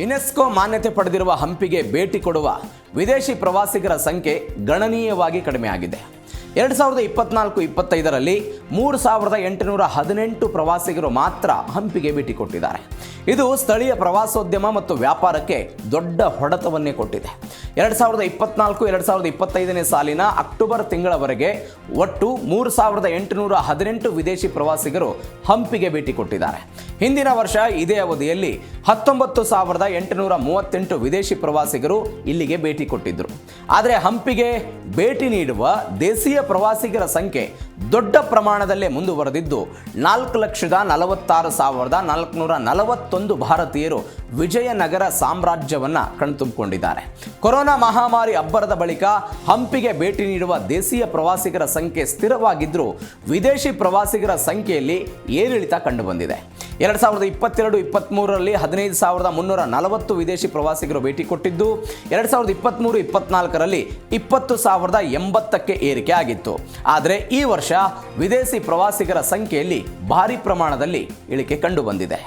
UNESCO ಮಾನ್ಯತೆ ಪಡೆದಿರುವ ಹಂಪಿಗೆ ಭೇಟಿ ಕೊಡುವ ವಿದೇಶಿ ಪ್ರವಾಸಿಗರ ಸಂಖ್ಯೆ ಗಣನೀಯವಾಗಿ ಕಡಿಮೆಯಾಗಿದೆ. ಎರಡು ಸಾವಿರದ ಇಪ್ಪತ್ನಾಲ್ಕು, ಇಪ್ಪತ್ತೈದರಲ್ಲಿ ಮೂರು ಸಾವಿರದ ಎಂಟುನೂರ ಹದಿನೆಂಟು ಪ್ರವಾಸಿಗರು ಮಾತ್ರ ಹಂಪಿಗೆ ಭೇಟಿ ಕೊಟ್ಟಿದ್ದಾರೆ. ಇದು ಸ್ಥಳೀಯ ಪ್ರವಾಸೋದ್ಯಮ ಮತ್ತು ವ್ಯಾಪಾರಕ್ಕೆ ದೊಡ್ಡ ಹೊಡೆತವನ್ನೇ ಕೊಟ್ಟಿದೆ. ಎರಡು ಸಾವಿರದ ಇಪ್ಪತ್ನಾಲ್ಕು, ಎರಡು ಸಾವಿರದ ಇಪ್ಪತ್ತೈದನೇ ಸಾಲಿನ ಅಕ್ಟೋಬರ್ ತಿಂಗಳವರೆಗೆ ಒಟ್ಟು ಮೂರು ಸಾವಿರದ ಎಂಟುನೂರ ಹದಿನೆಂಟು ವಿದೇಶಿ ಪ್ರವಾಸಿಗರು ಹಂಪಿಗೆ ಭೇಟಿ ಕೊಟ್ಟಿದ್ದಾರೆ. ಹಿಂದಿನ ವರ್ಷ ಇದೇ ಅವಧಿಯಲ್ಲಿ ಹತ್ತೊಂಬತ್ತು ಸಾವಿರದ ಎಂಟುನೂರ ಮೂವತ್ತೆಂಟು ವಿದೇಶಿ ಪ್ರವಾಸಿಗರು ಇಲ್ಲಿಗೆ ಭೇಟಿ ಕೊಟ್ಟಿದ್ದರು ಆದರೆ ಹಂಪಿಗೆ ಭೇಟಿ ನೀಡುವ ದೇಶೀಯ ಪ್ರವಾಸಿಗರ ಸಂಖ್ಯೆ ದೊಡ್ಡ ಪ್ರಮಾಣದಲ್ಲೇ ಮುಂದುವರೆದಿದ್ದು ನಾಲ್ಕು ಲಕ್ಷದ ನಲವತ್ತಾರು ಸಾವಿರದ ನಾಲ್ಕುನೂರ ನಲವತ್ತೊಂದು ಭಾರತೀಯರು ವಿಜಯನಗರ ಸಾಮ್ರಾಜ್ಯವನ್ನು ಕಣ್ತುಂಬಿಕೊಂಡಿದ್ದಾರೆ. ಕೊರೋನಾ ಮಹಾಮಾರಿ ಅಬ್ಬರದ ಬಳಿಕ ಹಂಪಿಗೆ ಭೇಟಿ ನೀಡುವ ದೇಶೀಯ ಪ್ರವಾಸಿಗರ ಸಂಖ್ಯೆ ಸ್ಥಿರವಾಗಿದ್ದರೂ ವಿದೇಶಿ ಪ್ರವಾಸಿಗರ ಸಂಖ್ಯೆಯಲ್ಲಿ ಏರಿಳಿತ ಕಂಡುಬಂದಿದೆ. ಎರಡು ಸಾವಿರದ ಇಪ್ಪತ್ತೆರಡು ಇಪ್ಪತ್ತ್ಮೂರರಲ್ಲಿ ಹದಿನೈದು ಸಾವಿರದ ಮುನ್ನೂರ ನಲವತ್ತು ವಿದೇಶಿ ಪ್ರವಾಸಿಗರು ಭೇಟಿ ಕೊಟ್ಟಿದ್ದು, ಎರಡು ಸಾವಿರದ ಇಪ್ಪತ್ತ್ಮೂರು ಇಪ್ಪತ್ನಾಲ್ಕರಲ್ಲಿ ಇಪ್ಪತ್ತು ಸಾವಿರದ ಎಂಬತ್ತಕ್ಕೆ ಏರಿಕೆ ಆಗಿತ್ತು. ಆದರೆ ಈ ವರ್ಷ ವಿದೇಶಿ ಪ್ರವಾಸಿಗರ ಸಂಖ್ಯೆಯಲ್ಲಿ ಭಾರಿ ಪ್ರಮಾಣದಲ್ಲಿ ಇಳಿಕೆ ಕಂಡುಬಂದಿದೆ